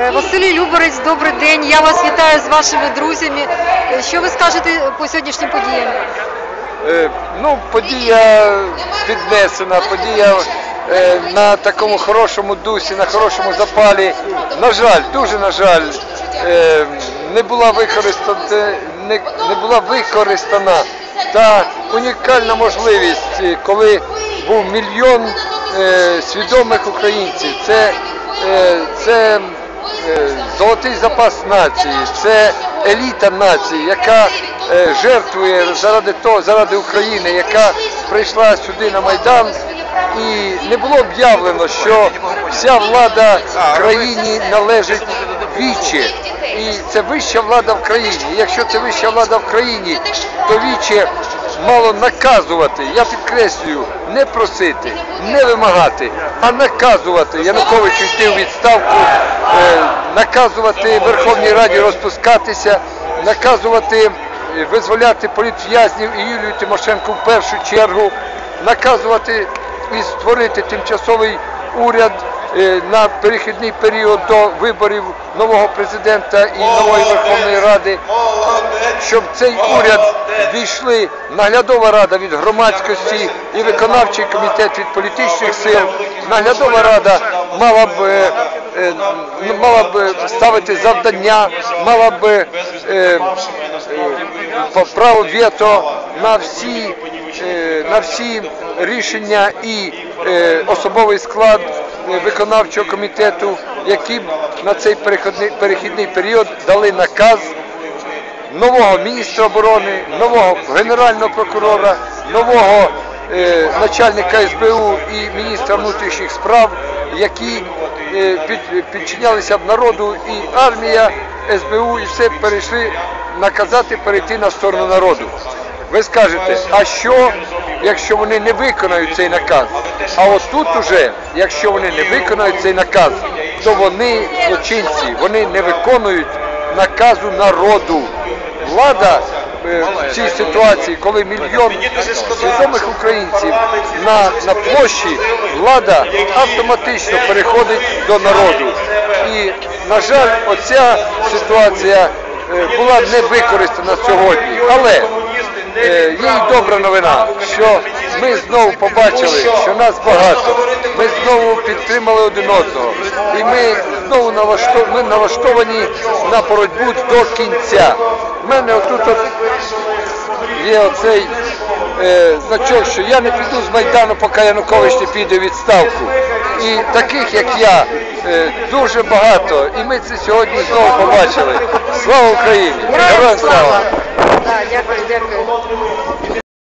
Е, Василій Люборець, добрий день. Я вас вітаю з вашими друзями. Е, Що ви скажете по сьогоднішнім подіям? Е, Ну, подія піднесена, подія на такому хорошому дусі, на хорошому запалі. На жаль, дуже на жаль, не була використана, не, була використана та унікальна можливість, коли був мільйон свідомих українців. Це, це золотий запас нації, це еліта нації, яка е, жертвує заради того, заради України, яка прийшла сюди на Майдан. І не було об'явлено, що вся влада в країні належить вічі. І це вища влада в країні. Якщо це вища влада в країні, то віче мало наказувати. Я підкреслюю, не просити, не вимагати, а наказувати Януковичу йти у відставку, е, наказувати Верховній Раді розпускатися, наказувати е, визволяти політв'язнів і Юлію Тимошенко в першу чергу, наказувати і створити тимчасовий уряд на перехідний період до виборів нового президента і нової Верховної Ради, щоб цей уряд війшли наглядова рада від громадськості і виконавчий комітет від політичних сил. Наглядова рада мала б е, е, мала б ставити завдання, мала б е, е, право вето на всі, е, на всі рішення і е, особовий склад е, виконавчого комітету, які на цей перехідний, перехідний період дали наказ нового міністра оборони, нового генерального прокурора, нового е, начальника СБУ і міністра внутрішніх справ, які е, під, підчинялися б народу, і армія, СБУ, і все перейшли наказати перейти на сторону народу. Ви скажете, а що, якщо вони не виконають цей наказ? А от тут уже, якщо вони не виконають цей наказ, то вони злочинці, вони не виконують наказу народу. Влада е, в цій ситуації, коли мільйон свідомих українців на, на площі, влада автоматично переходить до народу. І, на жаль, оця ситуація е, була не використана сьогодні. Але є й добра новина, що ми знову побачили, що нас багато. Ми знову підтримали один одного. І ми знову налаштовані, на боротьбу до кінця. У мене отут от є оцей е, значок, що я не піду з Майдану, поки Янукович не піде у відставку. І таких, як я, е, дуже багато. І ми це сьогодні знову побачили. Слава Україні! Героям слава! Так, дякую, дякую.